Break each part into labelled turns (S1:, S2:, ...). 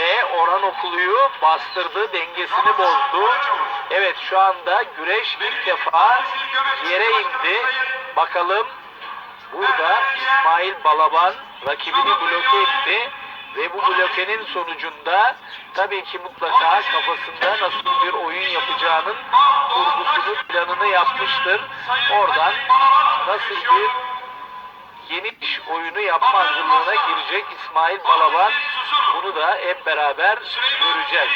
S1: ve Orhan Okulu'yu bastırdı, dengesini bozdu. Evet şu anda güreş ilk defa yere indi. Bakalım burada İsmail Balaban rakibini bloke etti ve bu blokenin sonucunda tabii ki mutlaka kafasında nasıl bir oyun yapacağının kurgusunu, planını yapmıştır. Oradan nasıl bir yeni iş oyunu yapma hazırlığına girecek İsmail Balaban. Bunu da hep beraber göreceğiz.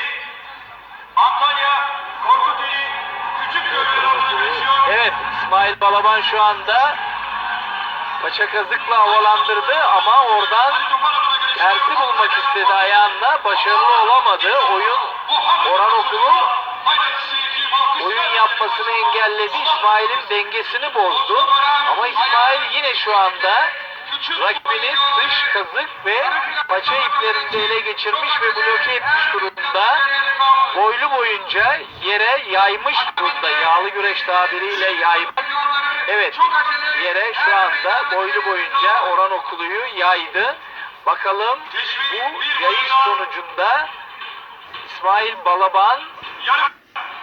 S2: Antalya Korkuteli Küçük.
S1: Evet İsmail Balaban şu anda paça kazıkla havalandırdı ama oradan tersi bulmak istedi ayağında. Başarılı olamadı. Oyun yapmasını engelledi. İsmail'in dengesini bozdu. Ama İsmail yine şu anda rakibini dış kazık ve paça iplerinde ele geçirmiş ve bloke etmiş durumda. Boylu boyunca yere yaymış durumda. Yağlı güreş tabiriyle yaymak. Evet yere şu anda boylu boyunca Orhan Okulu'yu yaydı. Bakalım bu yayış sonucunda İsmail Balaban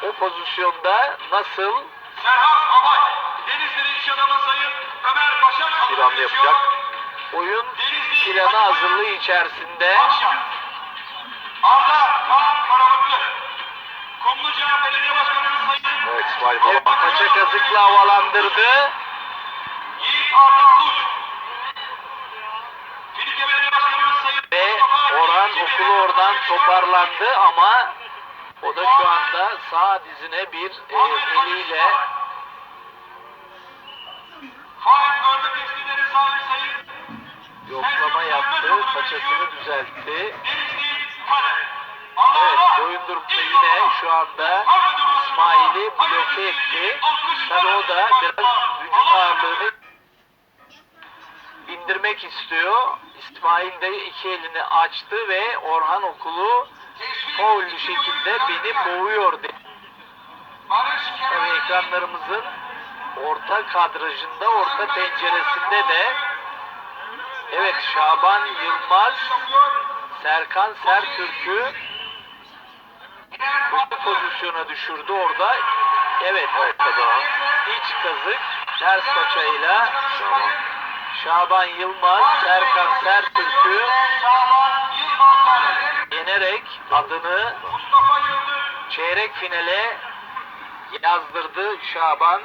S1: o pozisyonda nasıl?
S2: Serhat Abay Denizli'nin iş adamı Sayın Ömer Başar
S1: bir hamle yapacak? Oyun planı hazırlığı içerisinde.
S2: Arda Kaan Karamutlu Kumluca Belediye Başkanımız Sayın
S1: Evet İsmail Balaban paça kazıkla havalandırdı.
S2: Yiğit Arda Aluç Filike Belediye Başkanımız Sayın
S1: ve Orhan okulu oradan toparlandı ama o da şu anda sağ dizine bir e, eliyle yoklama yaptı, paçasını düzeltti. Evet,
S2: Allah
S1: boyundurukta yine şu anda İsmail'i bloke etti. Tabi o da biraz vücut ağırlığını indirmek istiyor. İsmail de iki elini açtı ve Orhan Okulu faullü şekilde beni boğuyor dedi. Tabii ekranlarımızın orta kadrajında, orta penceresinde de evet Şaban Yılmaz, Serkan Sertürk'ü bu pozisyona düşürdü orada. Evet ortada iç kazık ters paçayla Şaban Yılmaz, Serkan Sertürk'ü
S2: Şaban
S1: yenerek adını çeyrek finale yazdırdı Şaban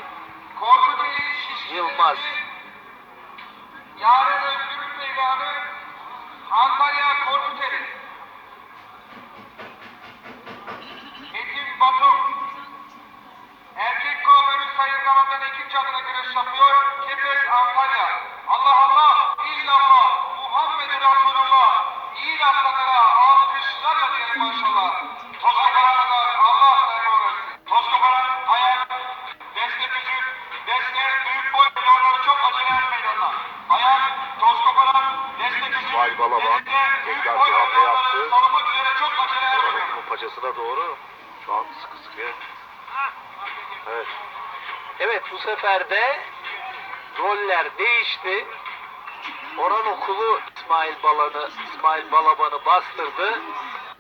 S1: Yılmaz.
S2: Yarın Özgür'ün meydanı Antalya Korkuteli Ramazan ikinci adına güreş yapıyor. Kepez Antalya. Allah Allah, illallah, Muhammed Resulullah. İyi laflara, alkışlarla diyelim maşallah. Toskoparanlar, Allah sayın versin. Toskoparan, ayak, destek küçük, destek büyük boy pilavları çok acele etmeyin onlar. Ayak, toskoparan, destek küçük, destek, büyük
S3: tekrar
S2: boy
S3: bir hamle yaptı.
S2: Salınmak üzere çok acele etmeyin.
S3: Orhan'ın paçasına doğru. Şu an sıkı sıkı. Evet.
S1: Evet bu sefer de roller değişti. Orhan Okulu İsmail Balan'ı, İsmail Balaban'ı bastırdı.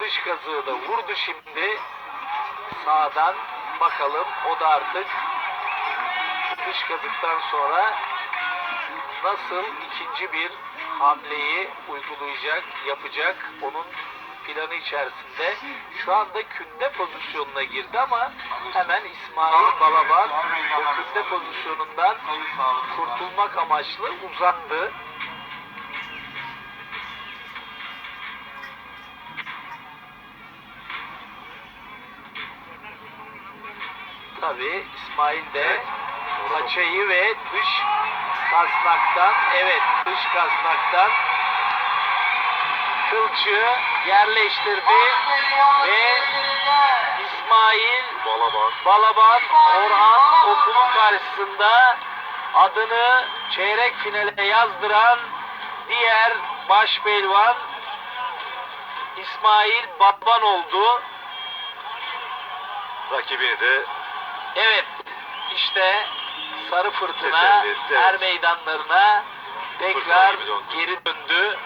S1: Dış kazığı da vurdu şimdi. Sağdan bakalım o da artık dış kazıktan sonra nasıl ikinci bir hamleyi uygulayacak, yapacak onun planı içerisinde. Şu anda künde pozisyonuna girdi ama hemen İsmail Balaban o künde pozisyonundan kurtulmak amaçlı uzandı. Tabi İsmail de paçayı ve dış kasnaktan evet dış kasnaktan kılçığı yerleştirdi ve İsmail
S3: Balaban.
S1: Balaban Orhan Okulu karşısında adını çeyrek finale yazdıran diğer baş pehlivan İsmail Balaban oldu.
S3: Rakibini de
S1: Evet işte Sarı Fırtına
S3: Teselli etti,
S1: meydanlarına tekrar
S3: Fırtına gibi döndü.
S1: geri döndü.